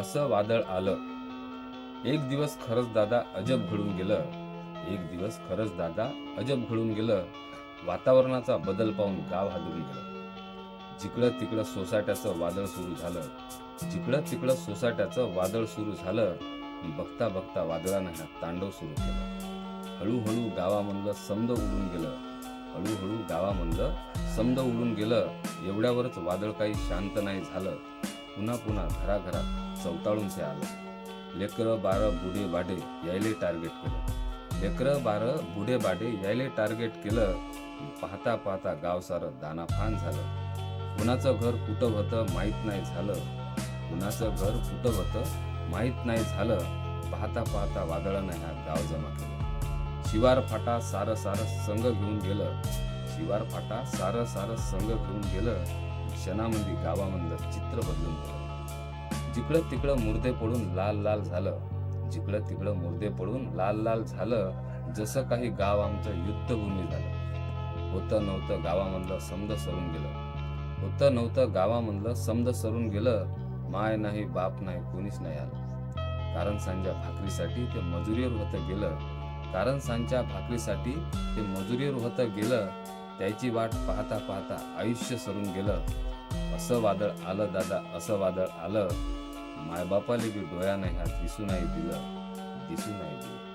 असं वादळ आलं. एक दिवस खरंच दादा अजब घडून गेलं. एक दिवस खरंच दादा अजब घडून गेलं. वातावरणाचा बदल पाहून गाव हादरून गेलं. जिकडं तिकडं सोसाट्याचं वादळ सुरू झालं जिकडं तिकडं सोसाट्याचं वादळ सुरू झालं बघता बघता वादळानं हा तांडव सुरू केलं. हळूहळू गावामधलं समद उडून गेलं. हळूहळू गावामधलं समद उडून गेलं. एवढ्यावरच वादळ काही शांत नाही झालं. पुन्हा पुन्हा घराघरात चवताळून ते आलं लेकरं बारं बुढे बाडे यायले टार्गेट केलं. लेकरं बारं बुढे बाडे यायले टार्गेट केलं. पाहता पाहता गाव सारं दानाफान झालं. कुणाचं घर कुठं होतं माहीत नाही झालं. कुणाचं घर कुठं होतं माहीत नाही झालं. पाहता पाहता वादळानं ह्या गाव जमा केलं. शिवार फाटा सारं सारं संघ घेऊन गेलं. शिवार फाटा सारं सारं संघ घेऊन गेलं. क्षणामध्ये गावामधलं चित्र बदलून गेलं. जिकडं तिकडं मुर्दे पडून लाल लाल झालं जिकडं तिकडं मुर्दे पडून लाल लाल झालं जसं काही गाव आमचं युद्धभूमी झालं. होतं नव्हतं गावामधलं समद सरून गेलं. होतं नव्हतं गावामधलं समद सरून गेलं माय नाही बाप नाही कोणीच नाही आलं. कारण सांच्या भाकरीसाठी ते मजुरीवर होतं गेलं. कारण सांच्या भाकरीसाठी ते मजुरीवर होतं गेलं. त्याची वाट पाहता पाहता आयुष्य सरून गेलं. असं वादळ आलं दादा असं वादळ आलं. मायबापाले बी नाही हा दिसू नाही दिलं दिसू नाही दिलं.